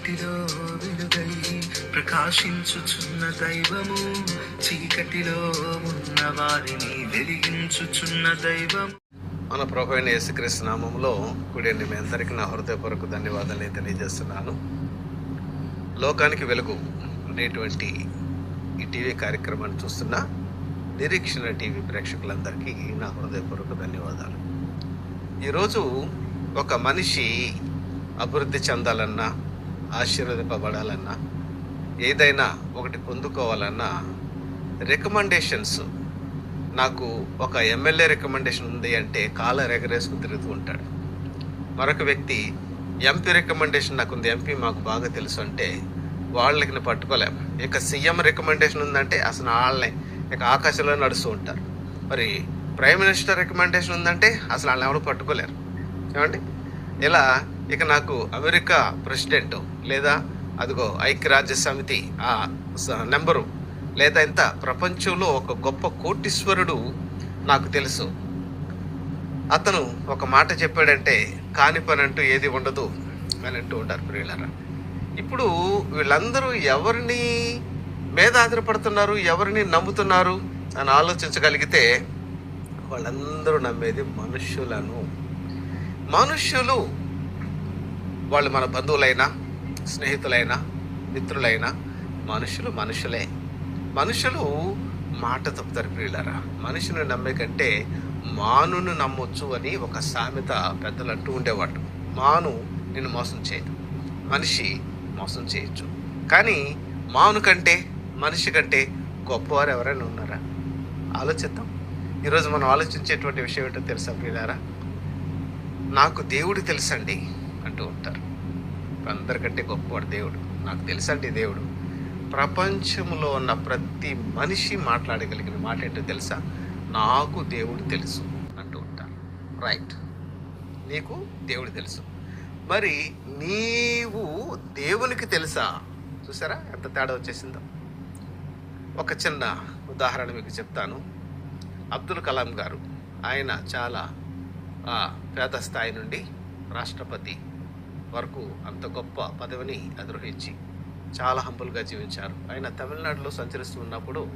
చీకటిలో వెలుగై ప్రకాశించుచున్న దైవము చీకటిలో ఉన్న వారిని వెలిగించుచున్న దైవం మన ప్రభు అయిన యేసుక్రీస్తు నామంలో కూడిన మీ అందరికీ నా హృదయపూర్వక ధన్యవాదాలు తెలియజేస్తున్నాను. లోకానికి వెలుగు అనేటువంటి ఈ టీవీ కార్యక్రమాన్ని చూస్తున్న నిరీక్షణ టీవీ ప్రేక్షకులందరికీ నా హృదయపూర్వక ధన్యవాదాలు. ఈరోజు ఒక మనిషి అభివృద్ధి చెందాలన్నా ఆశీర్వదింపబడాలన్నా ఏదైనా ఒకటి పొందుకోవాలన్నా రికమెండేషన్స్ నాకు ఒక ఎమ్మెల్యే రికమెండేషన్ ఉంది అంటే కాలర్ ఎగరేసుకుని తిరుగుతూ ఉంటాడు. మరొక వ్యక్తి ఎంపీ రికమెండేషన్ నాకు ఉంది ఎంపీ మాకు బాగా తెలుసు అంటే వాళ్ళకి పట్టుకోలేము పట్టుకోలేం. ఇక సీఎం రికమెండేషన్ ఉందంటే అసలు వాళ్ళని ఇక ఆకాశంలో నడుస్తూ ఉంటారు. మరి ప్రైమ్ మినిస్టర్ రికమెండేషన్ ఉందంటే అసలు వాళ్ళని ఎవరు పట్టుకోలేరు. ఏమండి? ఇలా ఇక నాకు అమెరికా ప్రెసిడెంట్ లేదా అదిగో ఐక్యరాజ్య సమితి ఆ స- నెంబరు లేదా ఇంత ప్రపంచంలో ఒక గొప్ప కోటీశ్వరుడు నాకు తెలుసు. అతను ఒక మాట చెప్పాడంటే కాని పని అంటూ ఏది ఉండదు అని అంటూ ఉంటారు ప్రియులరా. ఇప్పుడు వీళ్ళందరూ ఎవరిని మీద ఆధారపడుతున్నారు ఎవరిని నమ్ముతున్నారు అని ఆలోచించగలిగితే వాళ్ళందరూ నమ్మేది మనుష్యులను మనుష్యులు వాళ్ళు మన బంధువులైనా స్నేహితులైనా మిత్రులైనా మనుషులు మనుషులే. మనుషులు మాట తప్పుతారు ప్రియులరా. మనుషుని నమ్మే కంటే మానును నమ్మొచ్చు అని ఒక సామెత పెద్దలు అంటూ ఉండేవాడు మాను నిన్ను మోసం చేయదు. మనిషి మోసం చేయొచ్చు. కానీ మాను కంటే మనిషి కంటే గొప్పవారు ఎవరైనా ఉన్నారా? ఆలోచిద్దాం. ఈరోజు మనం ఆలోచించేటువంటి విషయం ఏంటో తెలుసా ప్రియులారా? నాకు దేవుడు తెలుసండి. అంటూ ఉంటారు. అందరికంటే గొప్పవాడు దేవుడు. నాకు తెలుసండి దేవుడు. ప్రపంచంలో ఉన్న ప్రతి మనిషి మాట్లాడగలిగిన మాట ఏంటో తెలుసా? నాకు దేవుడు తెలుసు అంటూ ఉంటారు. రైట్ నీకు దేవుడు తెలుసు. మరి నీవు దేవునికి తెలుసా? చూసారా? ఎంత తేడా వచ్చేసిందో? ఒక చిన్న ఉదాహరణ మీకు చెప్తాను. అబ్దుల్ కలాం గారు ఆయన చాలా పేద స్థాయి నుండి రాష్ట్రపతి వరకు అంత గొప్ప పదవిని అధిరోహించి చాలా హంబుల్గా జీవించారు. ఆయన తమిళనాడులో సంచరిస్తూ ఉన్నప్పుడు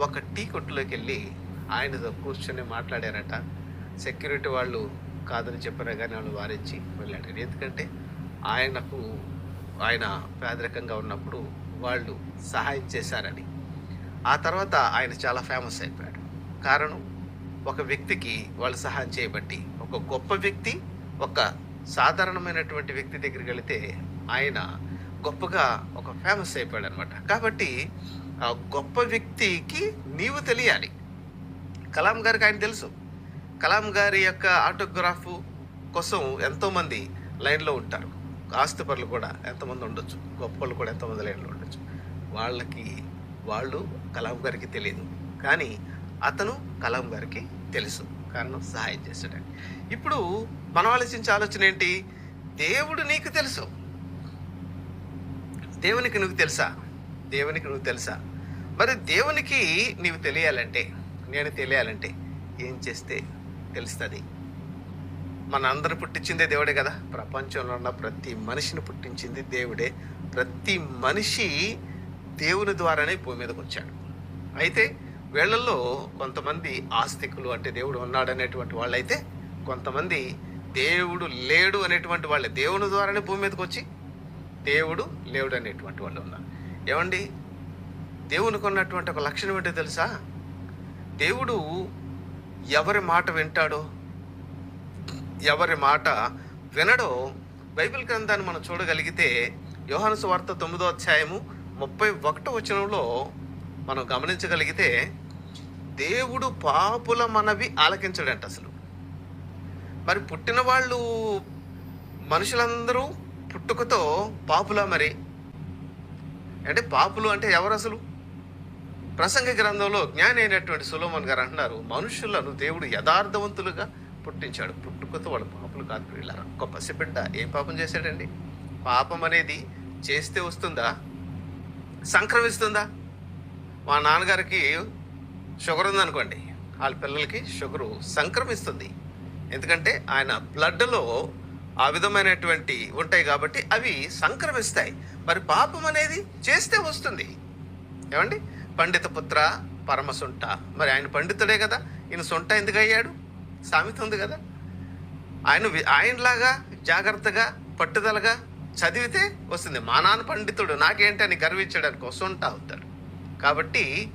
ఒక టీ కొట్టులోకి వెళ్ళి ఆయనతో కూర్చొని మాట్లాడారట. సెక్యూరిటీ వాళ్ళు కాదని చెప్పారు కానీ వాళ్ళు వారించి వెళ్ళాడు ఎందుకంటే ఆయనకు ఆయన పేదరికంగా ఉన్నప్పుడు వాళ్ళు సహాయం చేశారని. ఆ తర్వాత ఆయన చాలా ఫేమస్ అయిపోయాడు. కారణం ఒక వ్యక్తికి వాళ్ళు సహాయం చేయబట్టి ఒక గొప్ప వ్యక్తి ఒక సాధారణమైనటువంటి వ్యక్తి దగ్గరికి వెళితే ఆయన గొప్పగా ఒక ఫేమస్ అయిపోయాడు అనమాట కాబట్టి ఆ గొప్ప వ్యక్తికి నీవు తెలియాలి. కలాం గారికి ఆయన తెలుసు. కలాం గారి యొక్క ఆటోగ్రాఫ్ కోసం ఎంతోమంది లైన్లో ఉంటారు. ఆస్తిపరులు కూడా ఎంతమంది ఉండొచ్చు. గొప్ప వాళ్ళు కూడా ఎంతమంది లైన్లో ఉండొచ్చు. వాళ్ళకి వాళ్ళు కలాం గారికి తెలియదు కానీ అతను కలాం గారికి తెలుసు. కారణం సహాయం చేశాడని. ఇప్పుడు మనం ఆలోచించే ఆలోచన ఏంటి? దేవుడు నీకు తెలుసు. దేవునికి నువ్వు తెలుసా? దేవునికి నువ్వు తెలుసా? మరి దేవునికి నీవు తెలియాలంటే నేను తెలియాలంటే ఏం చేస్తే తెలుస్తుంది? మన అందరు పుట్టించిందే దేవుడే కదా. ప్రపంచంలో ఉన్న ప్రతి మనిషిని పుట్టించింది దేవుడే. ప్రతి మనిషి దేవుని ద్వారానే భూమి మీదకి వచ్చాడు. అయితే వీళ్ళల్లో కొంతమంది ఆస్తికులు అంటే దేవుడు ఉన్నాడనేటువంటి వాళ్ళైతే కొంతమంది దేవుడు లేడు అనేటువంటి వాళ్ళే దేవుని ద్వారానే భూమి మీదకి వచ్చి దేవుడు లేడు అనేటువంటి వాళ్ళు ఉన్నారు. ఏమండి? దేవునికి ఉన్నటువంటి ఒక లక్షణం ఏంటో తెలుసా? దేవుడు ఎవరి మాట వింటాడో ఎవరి మాట వినడో బైబిల్ గ్రంథాన్ని మనం చూడగలిగితే యోహాను వార్త తొమ్మిదో అధ్యాయము ముప్పై ఒకటో వచనంలో మనం గమనించగలిగితే దేవుడు పాపుల మనవి ఆలకించడంట అసలు. మరి పుట్టిన వాళ్ళు మనుషులందరూ పుట్టుకతో పాపులా మరి. అంటే పాపులు అంటే ఎవరు అసలు? ప్రసంగ గ్రంథంలో జ్ఞాని అయినటువంటి సులోమన్ గారు అంటున్నారు మనుషులను దేవుడు యథార్థవంతులుగా పుట్టించాడు. పుట్టుకతో వాళ్ళు పాపులు కాదు వీళ్ళారా ఒక పసిబిడ్డ ఏం పాపం చేశాడండి? పాపం అనేది చేస్తే వస్తుందా? సంక్రమిస్తుందా? మా నాన్నగారికి షుగర్ ఉందనుకోండి. వాళ్ళ పిల్లలకి షుగరు సంక్రమిస్తుంది. ఎందుకంటే ఆయన బ్లడ్లో ఆ విధమైనటువంటి ఉంటాయి కాబట్టి అవి సంక్రమిస్తాయి. మరి పాపం అనేది చేస్తే వస్తుంది. ఏమండి? పండిత పుత్ర పరమ సొంట. మరి ఆయన పండితుడే కదా. ఈయన సొంట ఎందుకు అయ్యాడు? సామెత ఉంది కదా. ఆయన ఆయనలాగా జాగ్రత్తగా పట్టుదలగా చదివితే వస్తుంది. మా నాన్న పండితుడు నాకేంటి అని గర్వించడానికి వస్తుంటా అవుతాడు. కాబట్టి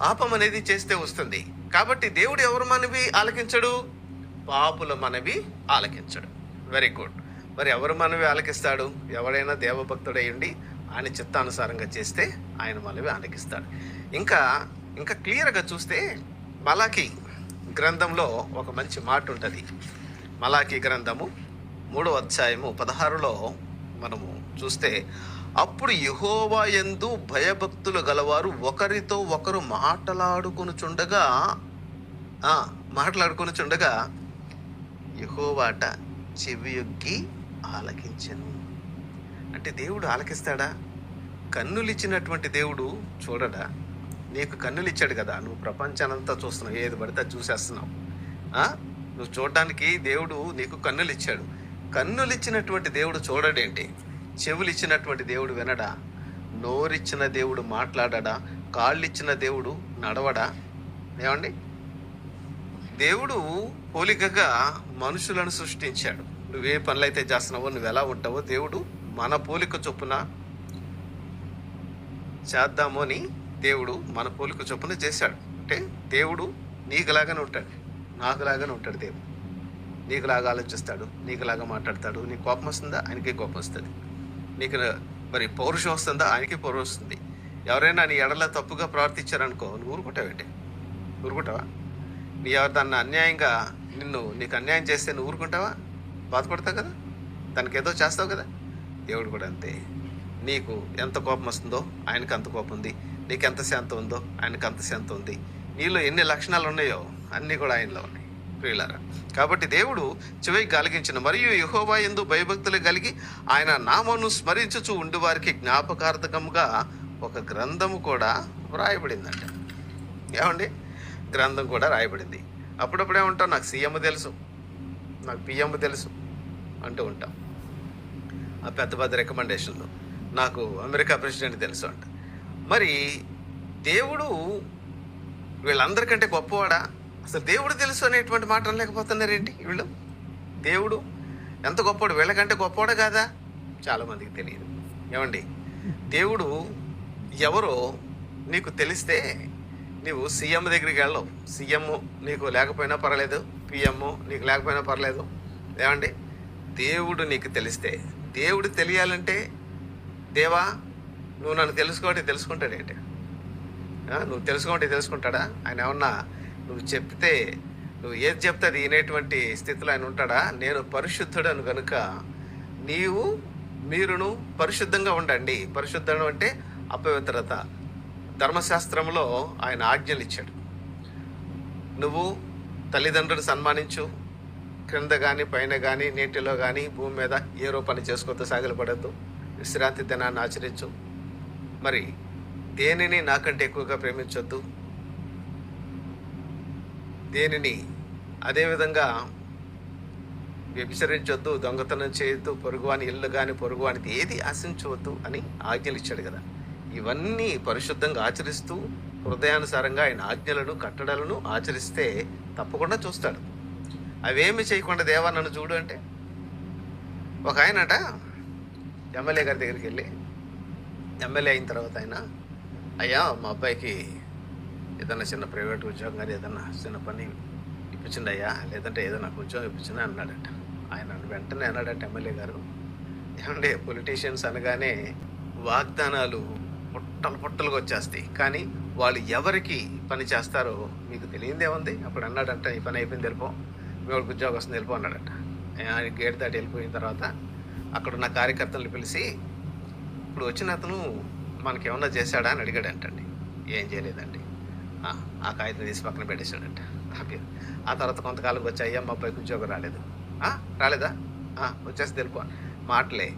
పాపం అనేది చేస్తే వస్తుంది. కాబట్టి దేవుడు ఎవరు మనవి ఆలకించడు? పాపుల మనవి ఆలకించడు. వెరీ గుడ్ మరి ఎవరు మనవి ఆలకిస్తాడు? ఎవడైనా దేవభక్తుడై ఉండి ఆయన చిత్తానుసారంగా చేస్తే ఆయన మనవి ఆలకిస్తాడు. ఇంకా ఇంకా క్లియర్గా చూస్తే మలాకి గ్రంథంలో ఒక మంచి మాట ఉంటుంది మలాకి గ్రంథము మూడో అధ్యాయము పదహారులో మనము చూస్తే అప్పుడు యహోవా ఎందు భయభక్తులు గలవారు ఒకరితో ఒకరు మాటలాడుకొనుచుండగా మాట్లాడుకుని మాట్లాడుకొనుచుండగా యహోవాట చెవియొగ్గి ఆలకించను. అంటే దేవుడు ఆలకిస్తాడా? కన్నులిచ్చినటువంటి దేవుడు చూడడా? నీకు కన్నులు ఇచ్చాడు కదా నువ్వు ప్రపంచానంతా చూస్తున్నావు ఏది పడితే అది చూసేస్తున్నావు. నువ్వు చూడడానికి దేవుడు నీకు కన్నులు ఇచ్చాడు కన్నులు ఇచ్చినటువంటి దేవుడు చూడడేంటి? చెవులు ఇచ్చినటువంటి దేవుడు వినడా? నోరిచ్చిన దేవుడు మాట్లాడడా? కాళ్ళు ఇచ్చిన దేవుడు నడవడా? ఏమండి? దేవుడు పోలికగా మనుషులను సృష్టించాడు. నువ్వే పనులైతే చేస్తున్నావో నువ్వు ఎలా ఉంటావో దేవుడు మన పోలిక చొప్పున చేద్దాము అని దేవుడు మన పోలిక చొప్పున చేశాడు. అంటే దేవుడు నీకులాగానే ఉంటాడు. నాకులాగానే ఉంటాడు దేవుడు. నీకులాగా ఆలోచిస్తాడు నీకులాగా మాట్లాడతాడు. నీకు కోపం వస్తుందా? ఆయనకే కోపం వస్తుంది. నీకు మరి పౌరుషం వస్తుందా? ఆయనకే పౌరుషం వస్తుంది. ఎవరైనా నీ ఎడల తప్పుగా ప్రవర్తించారనుకో నువ్వు ఊరుకుంటావేంటి? ఊరుకుంటావా? నీ ఎవరు దాన్ని అన్యాయంగా నిన్ను నీకు అన్యాయం చేస్తే నువ్వు ఊరుకుంటావా? బాధపడతావు కదా? దానికి ఏదో చేస్తావు కదా? దేవుడు కూడా అంతే. నీకు ఎంత కోపం వస్తుందో ఆయనకి అంత కోపం ఉంది. నీకు ఎంత శాంతం ఉందో ఆయనకు అంత శాంతం ఉంది. నీలో ఎన్ని లక్షణాలు ఉన్నాయో అన్నీ కూడా ఆయనలో ఉన్నాయి. ప్రియులారా కాబట్టి దేవుడు చివరికి కలిగించిన మరియు యహోవా ఎందు భయభక్తులు కలిగి ఆయన నామను స్మరించుచు ఉండి వారికి జ్ఞాపకార్థకంగా ఒక గ్రంథము కూడా వ్రాయబడిందంట. ఏమండి? గ్రంథం కూడా రాయబడింది. అప్పుడప్పుడే ఉంటాం నాకు సీఎం తెలుసు నాకు పిఎం తెలుసు అంటూ ఉంటాం. ఆ పెద్ద పెద్ద రికమెండేషన్లు. నాకు అమెరికా ప్రెసిడెంట్ తెలుసు అంట. మరి దేవుడు వీళ్ళందరికంటే గొప్పవాడా? అసలు దేవుడు తెలుసు అనేటువంటి మాట లేకపోతున్నారేంటి వీళ్ళు? దేవుడు ఎంత గొప్పవాడు? వీళ్ళకంటే గొప్పవాడా కాదా? చాలామందికి తెలియదు. ఏమండి? దేవుడు ఎవరో నీకు తెలిస్తే నీవు సీఎం దగ్గరికి వెళ్ళవు. సీఎం నీకు లేకపోయినా పర్లేదు పిఎం నీకు లేకపోయినా పర్లేదు ఏమండి? దేవుడు నీకు తెలిస్తే దేవుడు తెలియాలంటే దేవా నువ్వు నన్ను తెలుసుకోవటే తెలుసుకుంటాడేంటి నువ్వు తెలుసుకోమంటే తెలుసుకుంటాడా? ఆయన ఏమన్నా నువ్వు చెప్తే నువ్వు ఏది చెప్తే అది వినేటువంటి స్థితిలో ఆయన ఉంటాడా? నేను పరిశుద్ధుడను కనుక నీవు మీరును పరిశుద్ధంగా ఉండండి. పరిశుద్ధం అంటే అపవిత్రత. ధర్మశాస్త్రంలో ఆయన ఆజ్ఞలు ఇచ్చాడు నువ్వు తల్లిదండ్రులు సన్మానించు. క్రింద కానీ పైన కానీ నీటిలో కానీ భూమి మీద ఏ రూపాన్ని చేసుకోవద్దు సాగిలపడద్దు విశ్రాంతి దినాన్ని ఆచరించు. మరి దేనిని నాకంటే ఎక్కువగా ప్రేమించొద్దు? దేనిని అదేవిధంగా వ్యభిచరించొద్దు దొంగతనం చేయొద్దు పొరుగువాని ఇల్లు కానీ పొరుగువానికి ఏది ఆశించవద్దు అని ఆజ్ఞలు ఇచ్చాడు కదా. ఇవన్నీ పరిశుద్ధంగా ఆచరిస్తూ హృదయానుసారంగా ఆయన ఆజ్ఞలను కట్టడలను ఆచరిస్తే తప్పకుండా చూస్తాడు. అవేమి చేయకుండా దేవా నన్ను చూడు అంటే? ఒక ఆయనట ఎమ్మెల్యే గారి దగ్గరికి వెళ్ళి ఎమ్మెల్యే అయిన తర్వాత ఆయన అయ్యా మా అబ్బాయికి ఏదైనా చిన్న ప్రైవేట్ ఉద్యోగం కానీ ఏదైనా చిన్న పని ఇప్పించండి అయ్యా లేదంటే ఏదో నాకు ఉద్యోగం ఇప్పించండి అన్నాడట. ఆయన వెంటనే అన్నాడట ఎమ్మెల్యే గారు. ఏమంటే పొలిటీషియన్స్ అనగానే వాగ్దానాలు పుట్టలు పుట్టలుగా వచ్చేస్తాయి. కానీ వాళ్ళు ఎవరికి పని చేస్తారో మీకు తెలియదేముంది అప్పుడు అన్నాడంట ఈ పని అయిపోయింది వెళ్ళిపో. మీ వాడికి ఉద్యోగం వస్తుంది వెళ్ళిపో అన్నాడట. గేట్ దాటి వెళ్ళిపోయిన తర్వాత అక్కడ ఉన్న కార్యకర్తలను పిలిచి ఇప్పుడు వచ్చిన అతను మనకేమన్నా చేశాడా? అని అడిగాడంటండి. ఏం చేయలేదండి. "ఆ, కాగితం తీసి పక్కన పెట్టేశాడంట. హ్యాపీ ఆ తర్వాత కొంతకాలం వచ్చి అయ్యా మా అబ్బాయికి ఉద్యోగం రాలేదు. రాలేదా? వచ్చేసి తెలుపు మాటలే.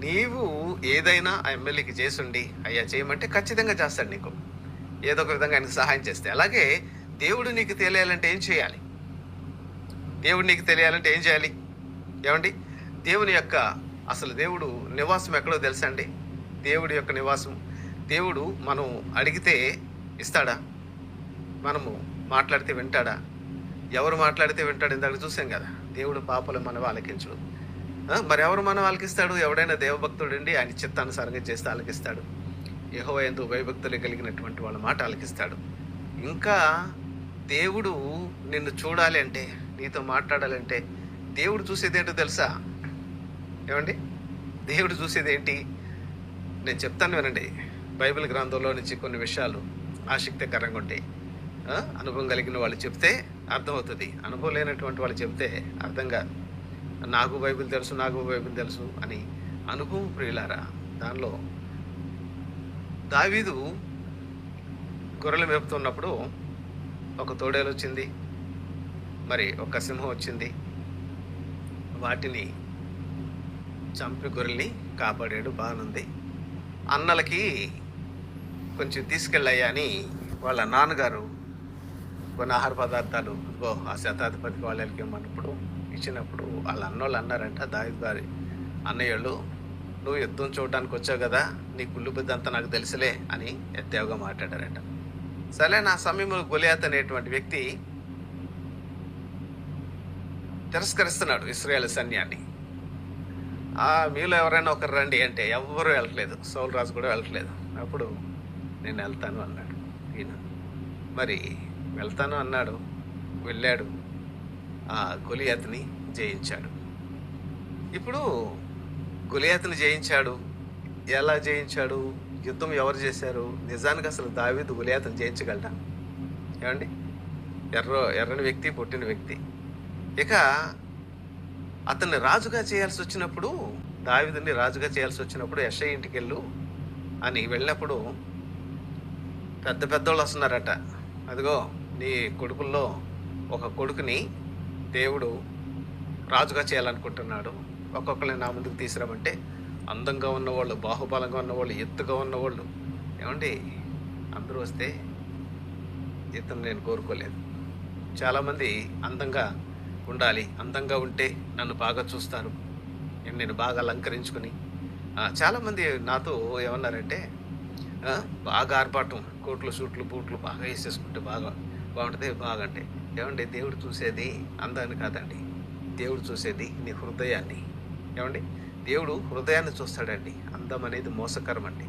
నీవు ఏదైనా ఆ ఎమ్మెల్యేకి చేసుండి అయ్యా చేయమంటే ఖచ్చితంగా చేస్తాడు నీకు. ఏదో ఒక విధంగా ఆయనకు సహాయం చేస్తే. అలాగే దేవుడు నీకు తెలియాలంటే ఏం చేయాలి? దేవుడు నీకు తెలియాలంటే ఏం చేయాలి? ఏమండి? దేవుని యొక్క అసలు దేవుడు నివాసం ఎక్కడో తెలుసా అండి? దేవుడి యొక్క నివాసం. దేవుడు మనం అడిగితే ఇస్తాడా? మనము మాట్లాడితే వింటాడా? ఎవరు మాట్లాడితే వింటాడు? ఇందాక చూసాం కదా. దేవుడు పాపలు మనం ఆలకించడు మరి ఎవరు మనం ఆలకిస్తాడు ఎవడైనా దేవభక్తుడండి ఆయన చిత్తానుసారంగా చేస్తే ఆలకిస్తాడు యహో ఎందు భయభక్తులు కలిగినటువంటి వాళ్ళ మాట ఆలకిస్తాడు ఇంకా దేవుడు నిన్ను చూడాలి అంటే నీతో మాట్లాడాలంటే దేవుడు చూసేది ఏంటో తెలుసా? ఏమండి? దేవుడు చూసేది ఏంటి? నేను చెప్తాను వినండి. బైబిల్ గ్రంథంలో నుంచి కొన్ని విషయాలు ఆసక్తికరంగా ఉంటాయి. అనుభవం కలిగిన వాళ్ళు చెప్తే అర్థమవుతుంది. అనుభవం లేనటువంటి వాళ్ళు చెప్తే అర్థం కాదు. నాకు బైబిల్ తెలుసు నాకు బైబిల్ తెలుసు అని అనుభవం ప్రియులారా దానిలో దావీదు గొర్రెలు మేపుతున్నప్పుడు ఒక తోడేలు వచ్చింది మరి ఒక సింహం వచ్చింది. వాటిని చంపి గొర్రెల్ని కాపాడాడు బాగానుంది అన్నలకి కొంచెం తీసుకెళ్ళాయా అని వాళ్ళ నాన్నగారు కొన్ని ఆహార పదార్థాలు గో ఆ శతాధిపతికి వాళ్ళకి ఇమ్మన్నప్పుడు ఇచ్చినప్పుడు వాళ్ళ అన్నోళ్ళు అన్నారంట దావి గారి అన్నయ్యళ్ళు నువ్వు యుద్ధం చూడడానికి వచ్చావు కదా నీ కుళ్ళు పెద్ద అంతా నాకు తెలుసులే అని ఎత్తేవగా మాట్లాడారట. సరే నా సమయంలో గొలియాత్ అనేటువంటి వ్యక్తి తిరస్కరిస్తున్నాడు ఇస్రాయేల్ సైన్యాన్ని. మీలో ఎవరైనా ఒకరు రండి అంటే ఎవ్వరూ వెళ్ళట్లేదు. సౌల్ రాజు కూడా వెళ్ళట్లేదు. అప్పుడు నేను వెళ్తాను అన్నాడు ఈయన. మరి వెళ్తాను అన్నాడు. వెళ్ళాడు. ఆ గొలియాత్ని జయించాడు. ఇప్పుడు గొలియాత్ని జయించాడు. ఎలా జయించాడు? యుద్ధం ఎవరు చేశారు? నిజానికి అసలు దావీదు గులియాతను జయించగలట ఏమండి? ఎర్ర ఎర్రని వ్యక్తి పుట్టిన వ్యక్తి. ఇక అతన్ని రాజుగా చేయాల్సి వచ్చినప్పుడు దావిదిని రాజుగా చేయాల్సి వచ్చినప్పుడు యశ ఇంటికి వెళ్ళు అని వెళ్ళినప్పుడు పెద్ద పెద్దోళ్ళు వస్తున్నారట. అదిగో నీ కొడుకుల్లో ఒక కొడుకుని దేవుడు రాజుగా చేయాలనుకుంటున్నాడు. ఒక్కొక్కరిని నా ముందుకు తీసుకురామంటే అందంగా ఉన్నవాళ్ళు బాహుబలంగా ఉన్నవాళ్ళు ఎత్తుగా ఉన్నవాళ్ళు. ఏమండి? అందరూ వస్తే ఇతను నేను కోరుకోలేదు. చాలామంది అందంగా ఉండాలి. అందంగా ఉంటే నన్ను బాగా చూస్తారు. నేను బాగా అలంకరించుకుని. చాలామంది నాతో ఏమన్నారంటే బాగా ఆర్పాటం కోట్లు సూట్లు బూట్లు బాగా వేసేసుకుంటే బాగా బాగుంటుంది బాగా అంటే ఏమండి దేవుడు చూసేది అందాన్ని కాదండి. దేవుడు చూసేది నీ హృదయాన్ని. ఏమండి దేవుడు హృదయాన్ని చూస్తాడండి. అందం అనేది మోసకరం అండి.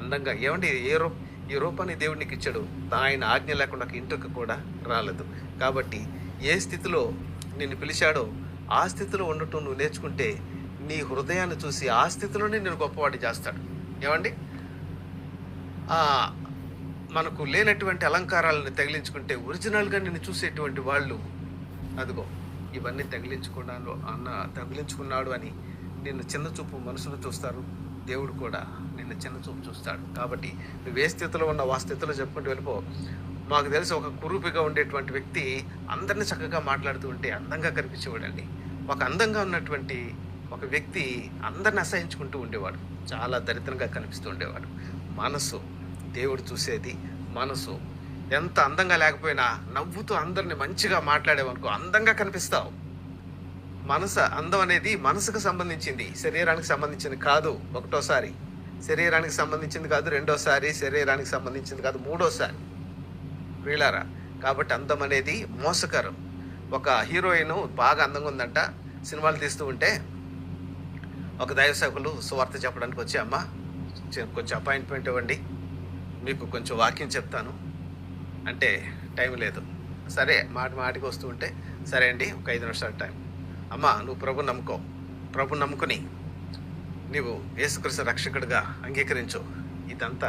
అందంగా ఏమండి ఏ రూప ఈ రూపాన్ని దేవుడు నీకు ఇచ్చాడు. ఆయన ఆజ్ఞ లేకుండా నాకు ఇంటికి కూడా రాలేదు. కాబట్టి ఏ స్థితిలో నిన్ను పిలిచాడో ఆ స్థితిలో ఉండటం నువ్వు నేర్చుకుంటే నీ హృదయాన్ని చూసి ఆ స్థితిలోనే నేను గొప్పవాడి చేస్తాడు. ఏమండి మనకు లేనటువంటి అలంకారాలను తగిలించుకుంటే ఒరిజినల్గా నిన్ను చూసేటువంటి వాళ్ళు అదిగో ఇవన్నీ తగిలించుకున్నాను అన్న తగిలించుకున్నాడు అని నిన్ను చిన్న చూపు మనసులు చూస్తారు. దేవుడు కూడా నిన్ను చిన్న చూపు చూస్తాడు. కాబట్టి నువ్వు ఏ స్థితిలో ఉన్నావు ఆ స్థితిలో చెప్పుకుంటూ వెళ్ళిపో. మాకు తెలిసి ఒక కురూపిగా ఉండేటువంటి వ్యక్తి అందరిని చక్కగా మాట్లాడుతూ ఉంటే అందంగా కనిపించేవాడండి. ఒక అందంగా ఉన్నటువంటి ఒక వ్యక్తి అందరిని అసహించుకుంటూ ఉండేవాడు. చాలా దరిద్రంగా కనిపిస్తూ ఉండేవాడు. మనసు దేవుడు చూసేది మనసు. ఎంత అందంగా లేకపోయినా నవ్వుతూ అందరిని మంచిగా మాట్లాడేవనుకో అందంగా కనిపిస్తావు. మనసు అందం అనేది మనసుకు సంబంధించింది. శరీరానికి సంబంధించింది కాదు ఒకటోసారి. శరీరానికి సంబంధించింది కాదు రెండోసారి. శరీరానికి సంబంధించింది కాదు మూడోసారి. వీళ్ళారా? కాబట్టి అందం అనేది మోసకరం. ఒక హీరోయిన్ బాగా అందంగా ఉందంట. సినిమాలు తీస్తూ ఉంటే ఒక దైవసేవకులు సువార్త చెప్పడానికి వచ్చి అమ్మ కొంచెం అపాయింట్మెంట్ ఇవ్వండి. మీకు కొంచెం వాక్యం చెప్తాను. అంటే టైం లేదు. సరే మాట మాటికి వస్తూ ఉంటే సరే అండి ఒక ఐదు నిమిషాల టైం. అమ్మ నువ్వు ప్రభు నమ్ముకో. ప్రభు నమ్ముకుని నీవు యేసుకృష్ణ రక్షకుడిగా అంగీకరించు. ఇదంతా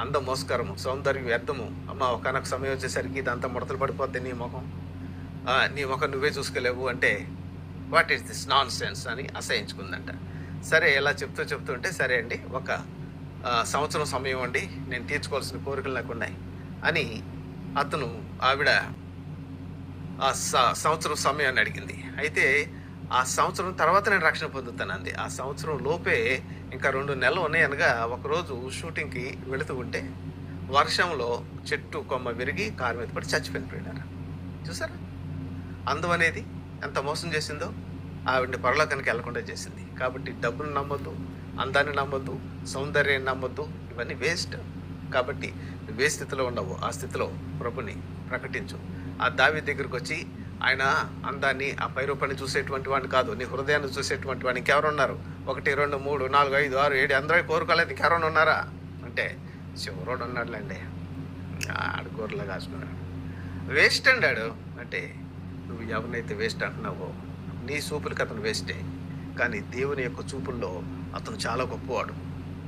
అందం మోస్కరము సౌందర్యం వ్యర్థము. అమ్మ ఒకనొక సమయం వచ్చేసరికి ఇదంతా ముడతలు పడిపోద్ది నీ ముఖం. నీ ముఖం నువ్వే చూసుకోలేవు అంటే what is this nonsense అని అసహించుకుందంట. సరే ఇలా చెప్తూ చెప్తూ ఉంటే సరే అండి ఒక సంవత్సరం సమయం అండి. నేను తీర్చుకోవాల్సిన కోరికలు నాకు ఉన్నాయి అని అతను ఆవిడ ఆ స- సంవత్సరం సమయాన్ని అడిగింది. అయితే ఆ సంవత్సరం తర్వాత నేను రక్షణ పొందుతాను అంది ఆ సంవత్సరం లోపే ఇంకా రెండు నెలలు ఉన్నాయి అనగా ఒకరోజు షూటింగ్కి వెళుతూ ఉంటే వర్షంలో చెట్టు కొమ్మ విరిగి కారు మీద పడి చచ్చిపోయిన పోయినారు చూసారా? అందం అనేది ఎంత మోసం చేసిందో ఆవిడని పరలోకానికి వెళ్ళకుండా చేసింది. కాబట్టి డబ్బును నమ్మొద్దు. అందాన్ని నమ్మొద్దు సౌందర్యాన్ని నమ్మొద్దు ఇవన్నీ వేస్ట్ కాబట్టి నువ్వు ఏ స్థితిలో ఉండవు ఆ స్థితిలో ప్రభుని ప్రకటించు. ఆ దావి దగ్గరికి వచ్చి ఆయన అందాన్ని ఆ పైరూపాన్ని చూసేటువంటి వాడిని కాదు నీ హృదయాన్ని చూసేటువంటి వాడిని ఇంకెవరు ఉన్నారు ఒకటి రెండు మూడు నాలుగు ఐదు ఆరు ఏడు అందరూ కోరుకోలేదు ఇంకెవరైనా ఉన్నారా? అంటే శివరోడు ఉన్నాడులేండి. ఆడు కూరలో కాసుకున్నాడు. వేస్ట్ అన్నాడు అంటే నువ్వు ఎవరినైతే వేస్ట్ అంటున్నావో నీ చూపులకి అతను వేస్టే కానీ దేవుని యొక్క చూపుల్లో అతను చాలా గొప్పవాడు.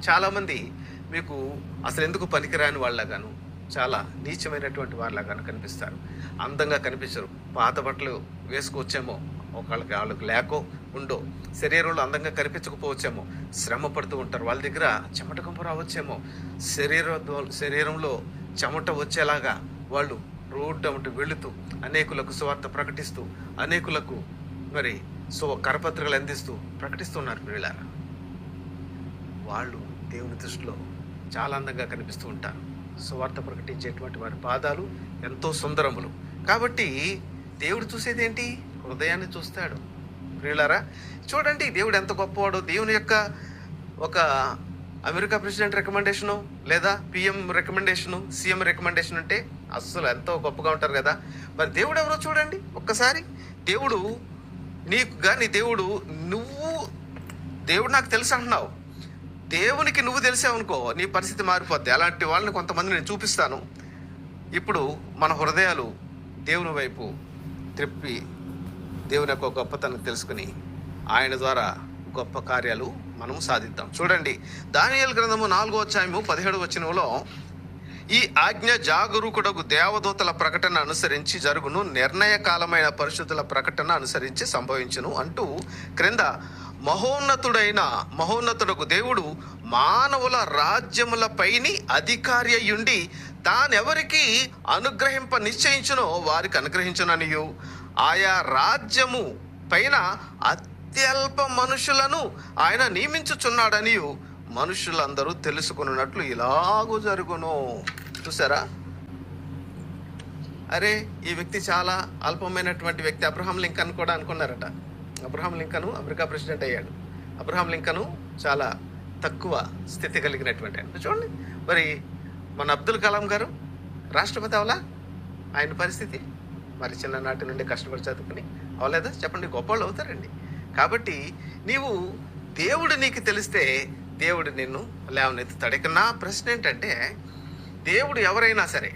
చాలామంది మీకు అసలు ఎందుకు పనికిరాని వాళ్ళగాను చాలా నీచమైనటువంటి వాళ్ళగాను కనిపిస్తారు. అందంగా కనిపించరు. పాత బట్టలు వేసుకొచ్చేమో ఒకళ్ళకి వాళ్ళకి లేకో ఉండో శరీరంలో అందంగా కనిపించకపోవచ్చేమో శ్రమ పడుతూ ఉంటారు. వాళ్ళ దగ్గర చెమట కంపు రావచ్చేమో శరీర శరీరంలో చెమట వచ్చేలాగా వాళ్ళు రోడ్డు అమటి వెళుతూ అనేకులకు సువార్త ప్రకటిస్తూ అనేకులకు మరి సో కరపత్రికలు అందిస్తూ ప్రకటిస్తున్నారు వీళ్ళారా వాళ్ళు దేవుని దృష్టిలో చాలా అందంగా కనిపిస్తూ ఉంటారు. సువార్త ప్రకటించేటువంటి వారి పాదాలు ఎంతో సుందరములు. కాబట్టి దేవుడు చూసేది ఏంటి హృదయాన్ని చూస్తాడు. ప్రియులారా చూడండి దేవుడు ఎంత గొప్పవాడు. దేవుని యొక్క ఒక అమెరికా ప్రెసిడెంట్ రికమెండేషను లేదా పిఎం రికమెండేషను సీఎం రికమెండేషన్ అంటే అస్సలు ఎంతో గొప్పగా ఉంటారు కదా. మరి దేవుడు ఎవరో చూడండి ఒక్కసారి. దేవుడు నీకు కానీ దేవుడు నువ్వు దేవుడు నాకు తెలుసు అంటున్నావు. దేవునికి నువ్వు తెలిసావనుకో నీ పరిస్థితి మారిపోద్ది. అలాంటి వాళ్ళని కొంతమంది నేను చూపిస్తాను. ఇప్పుడు మన హృదయాలు దేవుని వైపు త్రిప్పి దేవుని యొక్క గొప్పతనం తెలుసుకుని ఆయన ద్వారా గొప్ప కార్యాలు మనం సాధిద్దాం. చూడండి దానియల్ గ్రంథము నాలుగో అధ్యాయము పదిహేడు వచనంలో ఈ ఆజ్ఞ జాగరూకుడకు దేవదూతల ప్రకటన అనుసరించి జరుగును నిర్ణయకాలమైన పరిశుద్ధుల ప్రకటన అనుసరించి సంభవించును అంటూ క్రింద మహోన్నతుడైన మహోన్నతుడకు దేవుడు మానవుల రాజ్యముల పైని అధికారి అయ్యుండి తానెవరికి అనుగ్రహింప నిశ్చయించునో వారికి అనుగ్రహించుననియు. ఆయా రాజ్యము పైన అత్యల్ప మనుషులను ఆయన నియమించుచున్నాడనియు. మనుషులందరూ తెలుసుకున్నట్లు ఇలాగూ జరుగును. చూసారా అరే ఈ వ్యక్తి చాలా అల్పమైనటువంటి వ్యక్తి అబ్రహాం లింకన్ కూడా అనుకున్నారట. అబ్రహాం లింకను అమెరికా ప్రెసిడెంట్ అయ్యాడు. అబ్రహాం లింకను చాలా తక్కువ స్థితి కలిగినటువంటి ఆయన. చూడండి మరి మన అబ్దుల్ కలాం గారు రాష్ట్రపతి అవలా? ఆయన పరిస్థితి? మరి చిన్ననాటి నుండి కష్టపడి చదువుకుని అవలేదా? చెప్పండి గొప్పవాళ్ళు అవుతారండి. కాబట్టి నీవు దేవుడు నీకు తెలిస్తే దేవుడు నిన్ను లేవనెత్తుతాడు ఇక నా ప్రశ్న ఏంటంటే దేవుడు ఎవరైనా సరే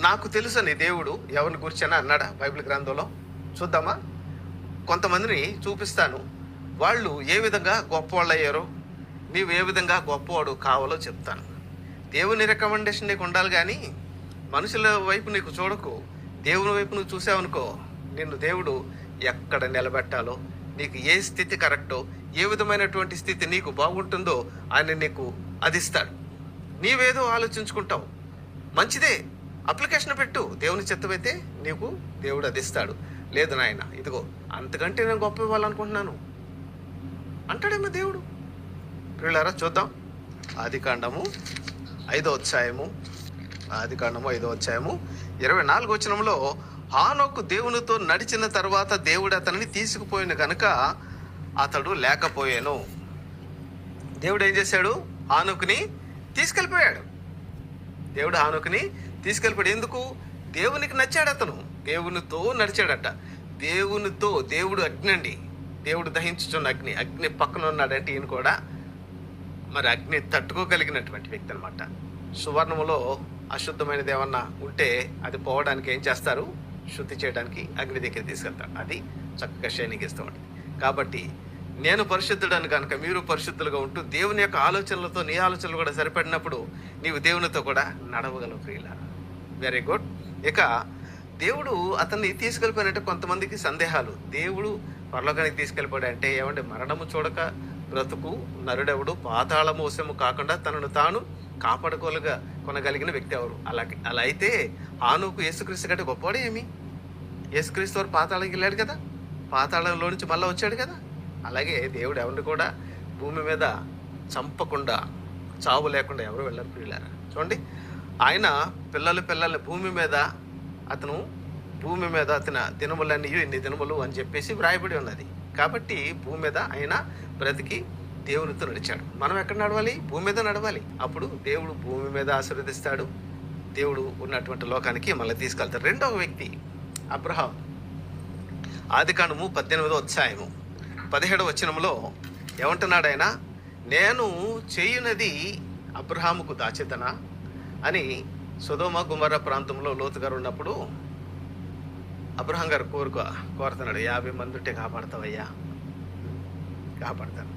నాకు తెలుసని దేవుడు ఎవరిని గురించైనా అన్నాడా బైబిల్ గ్రంథంలో? చూద్దామా? కొంతమందిని చూపిస్తాను. వాళ్ళు ఏ విధంగా గొప్పవాళ్ళు అయ్యారో నీవు ఏ విధంగా గొప్పవాడు కావాలో చెప్తాను. దేవుని రికమెండేషన్ నీకు ఉండాలి కానీ మనుషుల వైపు నీకు చూడకు. దేవుని వైపు నువ్వు చూసావనుకో నిన్ను దేవుడు ఎక్కడ నిలబెట్టాలో నీకు ఏ స్థితి కరెక్టో ఏ విధమైనటువంటి స్థితి నీకు బాగుంటుందో ఆయన నీకు అది ఇస్తాడు నీవేదో ఆలోచించుకుంటావు. మంచిదే. అప్లికేషన్ పెట్టు. దేవుని చిత్తమైతే నీకు దేవుడు అదిస్తాడు. లేదు నాయన ఇదిగో అంతకంటే నేను గొప్ప ఇవ్వాలనుకుంటున్నాను. అంటాడేమో దేవుడు. పిల్లరా చూద్దాం. ఆది కాండము ఐదో అధ్యాయము ఆది కాండము ఐదో అధ్యాయము ఇరవై నాలుగు వచనంలో హానోకు దేవునితో నడిచిన తర్వాత దేవుడు అతనిని తీసుకుపోయిన కనుక అతడు లేకపోయాను. దేవుడు ఏం చేశాడు? హానుకుని తీసుకెళ్ళిపోయాడు. దేవుడు హానుకుని తీసుకెళ్ళిపోయాడు. ఎందుకు? దేవునికి నచ్చాడు అతను. దేవునితో నడిచాడట. దేవునితో దేవుడు అగ్ని అండి దేవుడు దహించుచున్న అగ్ని అగ్ని పక్కన ఉన్నాడంటే ఈయన కూడా మరి అగ్ని తట్టుకోగలిగినటువంటి వ్యక్తి అనమాట సువర్ణములో అశుద్ధమైనది ఏమన్నా ఉంటే అది పోవడానికి ఏం చేస్తారు? శుద్ధి చేయడానికి అగ్ని దగ్గర తీసుకెళ్తారు. అది చక్కగా షైనింగ్ ఉంటుంది. కాబట్టి నేను పరిశుద్ధుడని కనుక మీరు పరిశుద్ధులుగా ఉంటూ దేవుని యొక్క ఆలోచనలతో నీ ఆలోచనలు కూడా సరిపడినప్పుడు నీవు దేవునితో కూడా నడవగలవు ప్రియుల వెరీ గుడ్ ఇక దేవుడు అతన్ని తీసుకెళ్ళిపోయినట్టు కొంతమందికి సందేహాలు. దేవుడు పరలోకానికి తీసుకెళ్ళిపోయాడు అంటే ఏమంటే మరణము చూడక బ్రతుకు నరుడెవడు? పాతాళ మోసము కాకుండా తనను తాను కాపాడుకోలుగా కొనగలిగిన వ్యక్తి ఎవరు? అలా అలా అయితే ఆనుకు యేసుక్రీస్తు కంటే గొప్పవాడు ఏమి? యేసుక్రీస్తు వారు పాతాళకి వెళ్ళాడు కదా? పాతాళంలో నుంచి మళ్ళీ వచ్చాడు కదా? అలాగే దేవుడు ఎవరిని కూడా భూమి మీద చంపకుండా చావు లేకుండా ఎవరు వెళ్ళరు పిల్లరా చూడండి ఆయన పిల్లలు పిల్లల్ని భూమి మీద అతను భూమి మీద అతని దినములన్నీ ఇన్ని దినములు అని చెప్పేసి వ్రాయబడి ఉన్నది. కాబట్టి భూమి మీద ఆయన బ్రతికి దేవునితో నడిచాడు. మనం ఎక్కడ నడవాలి? భూమి మీద నడవాలి. అప్పుడు దేవుడు భూమి మీద ఆశీర్వదిస్తాడు. దేవుడు ఉన్నటువంటి లోకానికి మళ్ళీ తీసుకెళ్తాడు. రెండవ వ్యక్తి అబ్రహాం ఆదికాండము పద్దెనిమిదో అధ్యాయము. పదిహేడవ వచనంలో ఏమంటున్నాడు ఆయన? నేను చేయునది అబ్రహాముకు దాచేతనా? అని సుధోమ కుమార ప్రాంతంలో లోతు గారు ఉన్నప్పుడు అబ్రహం గారు కోరుకో కోరుతున్నాడు యాభై మంది ఉంటే కాపాడతావయ్యా. కాపాడతాను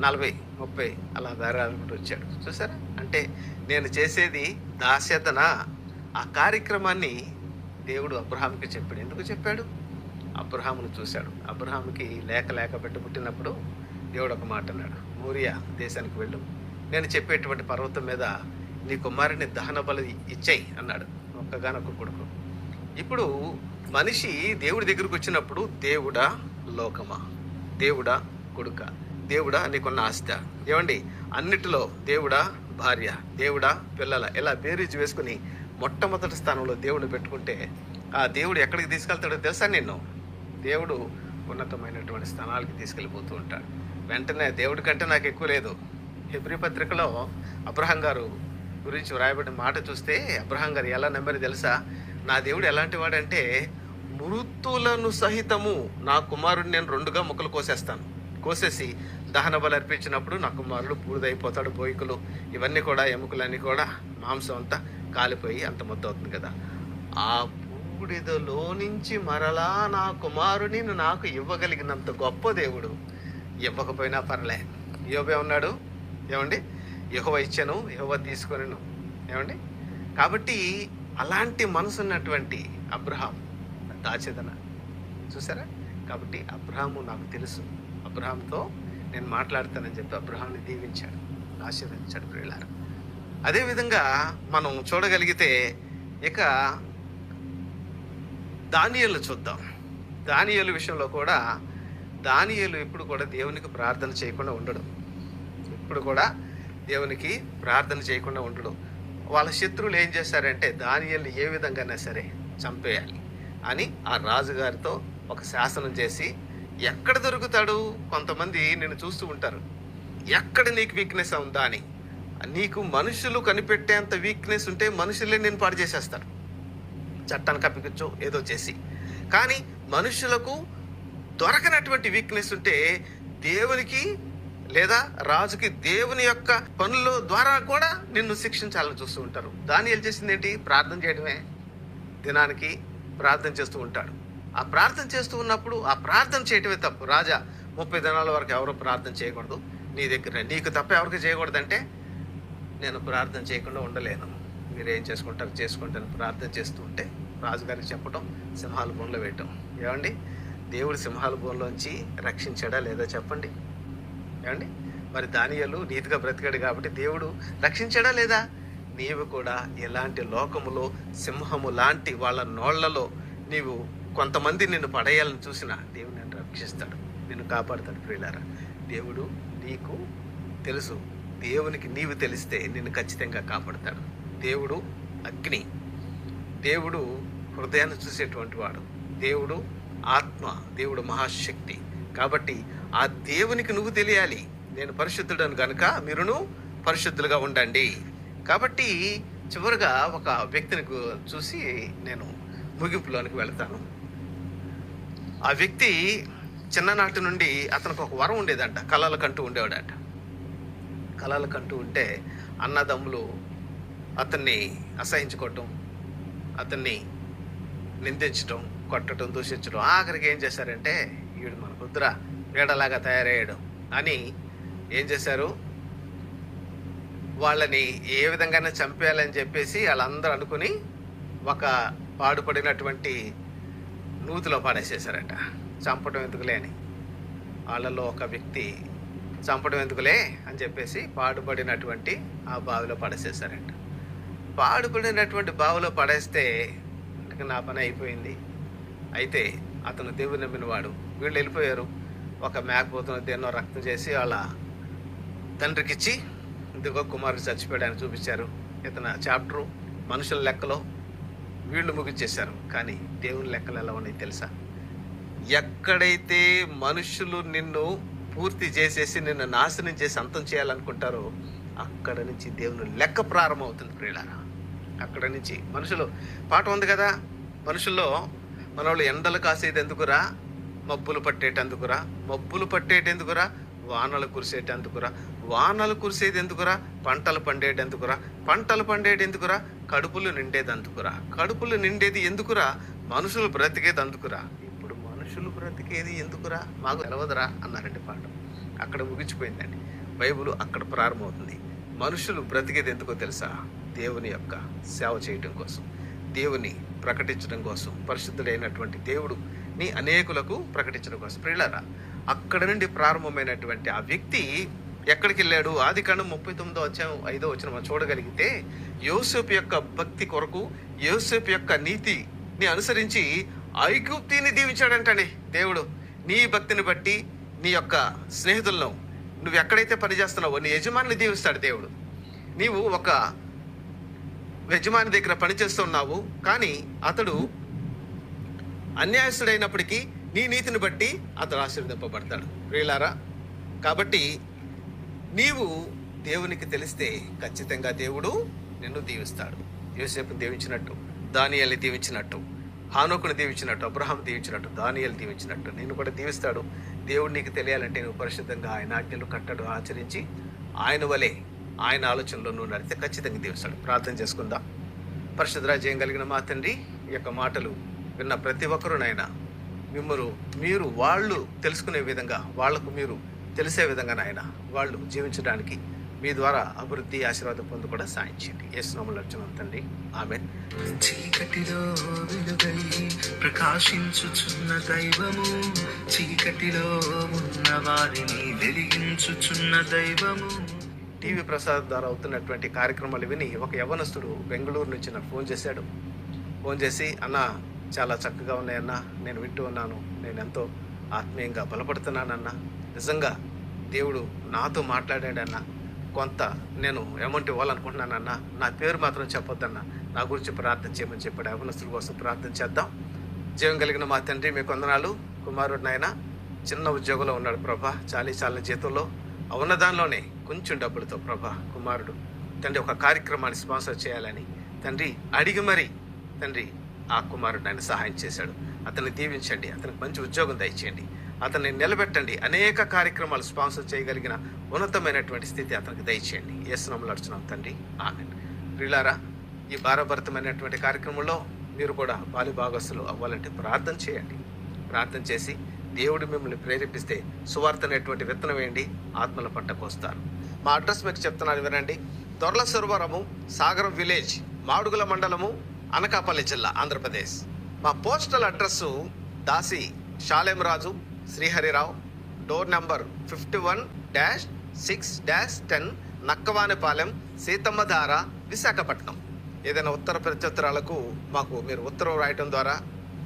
నలభై ముప్పై అలా దారాలనుకుంటూ వచ్చాడు. చూసారా? అంటే నేను చేసేది దాస్యతన. ఆ కార్యక్రమాన్ని దేవుడు అబ్రహాంకి చెప్పాడు. ఎందుకు చెప్పాడు? అబ్రహామును చూశాడు. అబ్రహాంకి లేక లేక పెట్టి పుట్టినప్పుడు దేవుడు ఒక మాట అన్నాడు. మూరియా దేశానికి వెళ్ళు. నేను చెప్పేటువంటి పర్వతం మీద నీ కుమారుని దహన బలి ఇచ్చేయి అన్నాడు ఒక్కగానొక్క కొడుకు. ఇప్పుడు మనిషి దేవుడి దగ్గరకు వచ్చినప్పుడు దేవుడా లోకమా? దేవుడా కొడుక? దేవుడా నీకున్న ఆస్త? ఏమండి? అన్నిటిలో దేవుడా భార్య దేవుడా పిల్లల ఇలా బేరీజ్ వేసుకుని మొట్టమొదటి స్థానంలో దేవుడిని పెట్టుకుంటే ఆ దేవుడు ఎక్కడికి తీసుకెళ్తాడో తెలుసా నిన్ను? దేవుడు ఉన్నతమైనటువంటి స్థానాలకి తీసుకెళ్ళిపోతూ ఉంటాడు. వెంటనే దేవుడి కంటే నాకు ఎక్కువ లేదు. హెబ్రి పత్రికలో అబ్రహం గారు గురించి వ్రాయబడిన మాట చూస్తే అబ్రహం గారు ఎలా నమ్మారు తెలుసా? నా దేవుడు ఎలాంటి వాడంటే మృతులను సహితము నా కుమారుడిని నేను రెండుగా ముక్కలు కోసేస్తాను. కోసేసి దహన బలి అర్పించినప్పుడు నా కుమారుడు బూడిదైపోతాడు బోయికులు. ఇవన్నీ కూడా ఎముకలన్నీ కూడా మాంసం అంతా కాలిపోయి అంత మొత్తం అవుతుంది కదా. ఆ బూడిదలో నుంచి మరలా నా కుమారుని నాకు ఇవ్వగలిగినంత గొప్ప దేవుడు. ఇవ్వకపోయినా పర్లే. యోబే ఉన్నాడు. ఏమండి? యహోవ ఇచ్చాను యహోవ తీసుకొనిను. ఏమండి? కాబట్టి అలాంటి మనసు ఉన్నటువంటి అబ్రహాం దాచేదన. చూసారా కాబట్టి అబ్రహాము నాకు తెలుసు. అబ్రహాంతో నేను మాట్లాడతానని చెప్పి అబ్రహాంని దీవించాడు. ఆశీర్వదించాడు ప్రియులారు. అదేవిధంగా మనం చూడగలిగితే ఇక దానియలు చూద్దాం. దానియలు విషయంలో కూడా దానియలు ఎప్పుడు కూడా దేవునికి ప్రార్థన చేయకుండా ఉండడం. ఇప్పుడు కూడా దేవునికి ప్రార్థన చేయకుండా ఉండడు వాళ్ళ శత్రువులు ఏం చేశారంటే దానియల్ని ఏ విధంగానే సరే చంపేయాలి అని ఆ రాజుగారితో ఒక శాసనం చేసి ఎక్కడ దొరుకుతాడు? కొంతమంది నేను చూస్తూ ఉంటారు. ఎక్కడ నీకు వీక్నెస్ ఉందా అని. నీకు మనుషులు కనిపెట్టేంత వీక్నెస్ ఉంటే మనుషులే నేను పాడు చేసేస్తాను చట్టాన్ని కప్పికొచ్చు ఏదో చేసి. కానీ మనుషులకు దొరకనటువంటి వీక్నెస్ ఉంటే దేవునికి లేదా రాజుకి దేవుని యొక్క పనుల ద్వారా కూడా నిన్ను శిక్షించాలని చూస్తూ ఉంటారు. దాని చేసింది ఏంటి ప్రార్థన చేయడమే. దినానికి ప్రార్థన చేస్తూ ఉంటాడు. ఆ ప్రార్థన చేస్తూ ఉన్నప్పుడు ఆ ప్రార్థన చేయటమే తప్పు. రాజా ముప్పై దినాల వరకు ఎవరు ప్రార్థన చేయకూడదు? నీ దగ్గర నీకు తప్ప ఎవరికి చేయకూడదంటే నేను ప్రార్థన చేయకుండా ఉండలేను. మీరు ఏం చేసుకుంటారు చేసుకుంటాను ప్రార్థన చేస్తూ ఉంటే రాజుగారికి చెప్పడం సింహాల బోన్లో వేయటం. ఏమండి? దేవుడు సింహాల బోన్లోంచి రక్షించాడా లేదా చెప్పండి? ఏమండి? మరి దానియలు నీతిగా బ్రతికాడు కాబట్టి దేవుడు రక్షించాడా లేదా? నీవు కూడా ఎలాంటి లోకములో సింహము లాంటి వాళ్ళ నోళ్ళలో నీవు కొంతమంది నిన్ను పడేయాలని చూసినా దేవుడు నిన్ను రక్షిస్తాడు నిన్ను కాపాడుతాడు ప్రియులారా. దేవుడు నీకు తెలుసు దేవునికి నీవు తెలిస్తే నిన్ను ఖచ్చితంగా కాపాడుతాడు. దేవుడు అగ్ని. దేవుడు హృదయాన్ని చూసేటువంటి వాడు. దేవుడు ఆత్మ దేవుడు మహాశక్తి. కాబట్టి ఆ దేవునికి నువ్వు తెలియాలి. నేను పరిశుద్ధుడను కనుక మీరును పరిశుద్ధులుగా ఉండండి. కాబట్టి చివరిగా ఒక వ్యక్తిని చూసి నేను ముగింపులోనికి వెళ్తాను. ఆ వ్యక్తి చిన్ననాటి నుండి అతనికి ఒక వరం ఉండేదంట. కళలు కంటూ ఉండేవాడట. కళలు కంటూ ఉంటే అన్నదమ్ములు అతన్ని అసహించుకోవటం అతన్ని నిందించడం కొట్టడం దూషించడం ఆఖరికి ఏం చేశారంటే వీడు మన కుద్ర వీడలాగా తయారయ్యాడు. అని ఏం చేశారు? వాళ్ళని ఏ విధంగానే చంపేయాలని చెప్పేసి వాళ్ళందరూ అనుకుని ఒక పాడుపడినటువంటి నూతిలో పాడేసేశారట. చంపడం ఎందుకులే అని. వాళ్ళలో ఒక వ్యక్తి చంపడం ఎందుకులే అని చెప్పేసి పాడుపడినటువంటి ఆ బావిలో పడేసేశారట. పాడుపడినటువంటి బావిలో పడేస్తే నా పని అయిపోయింది. అయితే అతను దేవుని నమ్మినవాడు. వీళ్ళు వెళ్ళిపోయారు. ఒక మేకపోతున్న దేన్నో రక్తం చేసి వాళ్ళ తండ్రికి ఇచ్చి ఇదిగో కుమారుడు చచ్చిపోయాడు అని చూపించారు. ఇతను చాప్టరు మనుషుల లెక్కలో వీళ్ళు ముగించేశారు. కానీ దేవుని లెక్కలు ఎలా ఉన్నాయి తెలుసా? ఎక్కడైతే మనుషులు నిన్ను పూర్తి చేసేసి నిన్ను నాశనం చేసి అంతం చేయాలనుకుంటారో అక్కడ నుంచి దేవుని లెక్క ప్రారంభమవుతుంది ప్రియులారా. అక్కడ నుంచి మనుషులు పాట ఉంది కదా మనుషుల్లో మన వాళ్ళు ఎండలు కాసేది ఎందుకురా? మబ్బులు పట్టేటందుకురా? మబ్బులు పట్టేటెందుకురా? వానలు కురిసేటందుకురా? వానలు కురిసేది ఎందుకురా పంటలు పండేటెందుకురా? పంటలు పండేటెందుకురా? కడుపులు నిండేదందుకురా? కడుపులు నిండేది ఎందుకురా? మనుషులు బ్రతికేదందుకురా? ఇప్పుడు మనుషులు బ్రతికేది ఎందుకురా? మాకు తెలవదురా అన్నారండి పాట అక్కడ ముగిసిపోయిందండి బైబుల్ అక్కడ ప్రారంభమవుతుంది. మనుషులు బ్రతికేది ఎందుకో తెలుసా? దేవుని యొక్క సేవ చేయటం కోసం దేవుని ప్రకటించడం కోసం పరిశుద్ధుడైనటువంటి దేవుడు నీ అనేకులకు ప్రకటించడం కోసం ప్రియులరా అక్కడ నుండి ప్రారంభమైనటువంటి ఆ వ్యక్తి ఎక్కడికి వెళ్ళాడు? ఆది కాండం ముప్పై తొమ్మిదో వచ్చాం ఐదో వచ్చిన మనం చూడగలిగితే యోసేపు యొక్క భక్తి కొరకు యోసేపు యొక్క నీతిని అనుసరించి ఐగుప్తిని దీవించాడంటండి దేవుడు. నీ భక్తిని బట్టి నీ యొక్క స్నేహితులను నువ్వు ఎక్కడైతే పనిచేస్తున్నావో నీ యజమానిని దీవిస్తాడు దేవుడు. నీవు ఒక యజమాని దగ్గర పనిచేస్తున్నావు కానీ అతడు అన్యాయస్తుడైనప్పటికీ నీ నీతిని బట్టి అతడు ఆశీర్వదింపబడతాడు. ప్రియులారా కాబట్టి నీవు దేవునికి తెలిస్తే ఖచ్చితంగా దేవుడు నిన్ను దీవిస్తాడు. యోసేపు దీవించినట్టు దానియల్ని దీవించినట్టు హానోకుని దీవించినట్టు అబ్రహాం దీవించినట్టు దానియలు దీవించినట్టు నిన్ను కూడా దీవిస్తాడు. దేవుడు నీకు తెలియాలంటే నువ్వు పరిశుద్ధంగా ఆయన ఆజ్ఞలు కట్టడు ఆచరించి ఆయన వలె ఆయన ఆలోచనలో నువ్వు నడితే ఖచ్చితంగా దీవిస్తాడు. ప్రార్థన చేసుకుందాం. పరిశుద్ధ కలిగిన మా తండ్రి ఈ యొక్క మాటలు విన్న ప్రతి ఒక్కరునైనా మిమ్మల్ని మీరు వాళ్ళు తెలుసుకునే విధంగా వాళ్ళకు మీరు తెలిసే విధంగా నాయన వాళ్ళు జీవించడానికి మీ ద్వారా అభివృద్ధి ఆశీర్వాదం పొందు కూడా సాయించండి ఏ స్నోములు వచ్చిన తండ్రి. ఆమె చీకటిలో వెలుగై ప్రకాశించుచున్న దైవము చీకటిలో ఉన్న వారిని వెలిగించుచున్న దైవము. టీవీ ప్రసాద్ ద్వారా అవుతున్నటువంటి కార్యక్రమాలు విని ఒక యవనస్తుడు బెంగళూరు నుంచి నాకు ఫోన్ చేశాడు. ఫోన్ చేసి అన్న చాలా చక్కగా ఉన్నాయన్న. నేను వింటూ ఉన్నాను. నేను ఎంతో ఆత్మీయంగా బలపడుతున్నానన్న. నిజంగా దేవుడు నాతో మాట్లాడాడన్న. కొంత నేను అమౌంట్ ఇవ్వాలనుకుంటున్నానన్న. నా పేరు మాత్రం చెప్పొద్దన్న. నా గురించి ప్రార్థన చేయమని చెప్పాడు. అవనస్తుల కోసం ప్రార్థన చేద్దాం. జీవం కలిగిన మా తండ్రి మీ కొందనాలు కుమారుడు నాయన చిన్న ఉద్యోగంలో ఉన్నాడు ప్రభా. చాలీ చాలా జీతంలో ఉన్న దానిలోనే కొంచెం డబ్బులతో ప్రభా కుమారుడు. తండ్రి ఒక కార్యక్రమాన్ని స్పాన్సర్ చేయాలని. తండ్రి అడిగి మరి. తండ్రి ఆ కుమారుడు ఆయన సహాయం చేశాడు. అతన్ని దీవించండి. అతనికి మంచి ఉద్యోగం దయచేయండి. అతన్ని నిలబెట్టండి. అనేక కార్యక్రమాలు స్పాన్సర్ చేయగలిగిన ఉన్నతమైనటువంటి స్థితి అతనికి దయచేయండి. ఏసునాములు అడుచున్నాం తండ్రి. ఆమె ప్రిలారా ఈ భారభరితమైనటువంటి కార్యక్రమంలో మీరు కూడా బాలి భాగస్తులు అవ్వాలంటే ప్రార్థన చేయండి. ప్రార్థన చేసి దేవుడు మిమ్మల్ని ప్రేరేపిస్తే సువార్త అనేటువంటి విత్తనం వేయండి. ఆత్మల పంట కోస్తారు. మా అడ్రస్ మీకు చెప్తున్నాను వినండి. దొరల సురవరము సాగరం విలేజ్ మాడుగుల మండలము అనకాపల్లి జిల్లా ఆంధ్రప్రదేశ్. మా postal address Dasi Shalemraju Sriharirao door number fifty one dash six dash ten Nakkavanipalem Seethammadhara Visakhapatnam. ఏదైనా ఉత్తర ప్రత్యుత్తరాలకు మాకు మీరు ఉత్తరం రాయటం ద్వారా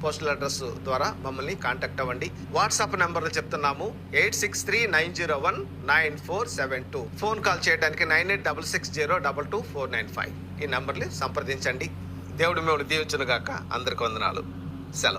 పోస్టల్ అడ్రస్ ద్వారా మమ్మల్ని కాంటాక్ట్ అవ్వండి. వాట్సాప్ నెంబర్లు చెప్తున్నాము. Eight six three nine zero one nine four seven two. Phone call చేయడానికి nine eight double six zero double two four nine five. ఈ నెంబర్ని సంప్రదించండి. దేవుడు మిమ్మల్ని దీవించును గాక. అందరికి వందనాలు. సెలవు.